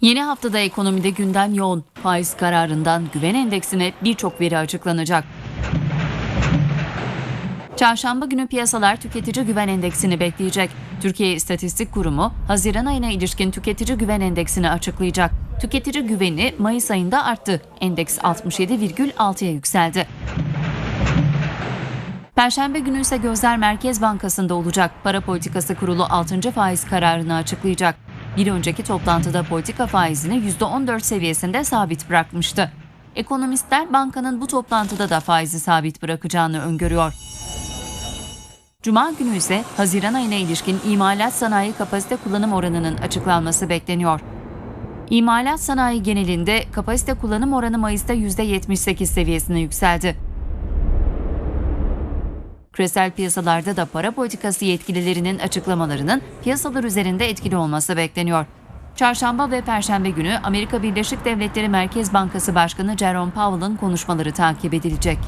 Yeni haftada ekonomide gündem yoğun. Faiz kararından güven endeksine birçok veri açıklanacak. Çarşamba günü piyasalar tüketici güven endeksini bekleyecek. Türkiye İstatistik Kurumu Haziran ayına ilişkin tüketici güven endeksini açıklayacak. Tüketici güveni Mayıs ayında arttı. Endeks 67,6'ya yükseldi. Perşembe günü ise gözler Merkez Bankası'nda olacak. Para Politikası Kurulu 6. faiz kararını açıklayacak. Bir önceki toplantıda politika faizini %14 seviyesinde sabit bırakmıştı. Ekonomistler bankanın bu toplantıda da faizi sabit bırakacağını öngörüyor. Cuma günü ise Haziran ayına ilişkin imalat sanayi kapasite kullanım oranının açıklanması bekleniyor. İmalat sanayi genelinde kapasite kullanım oranı Mayıs'ta %78 seviyesine yükseldi. Küresel piyasalarda da para politikası yetkililerinin açıklamalarının piyasalar üzerinde etkili olması bekleniyor. Çarşamba ve Perşembe günü Amerika Birleşik Devletleri Merkez Bankası Başkanı Jerome Powell'ın konuşmaları takip edilecek.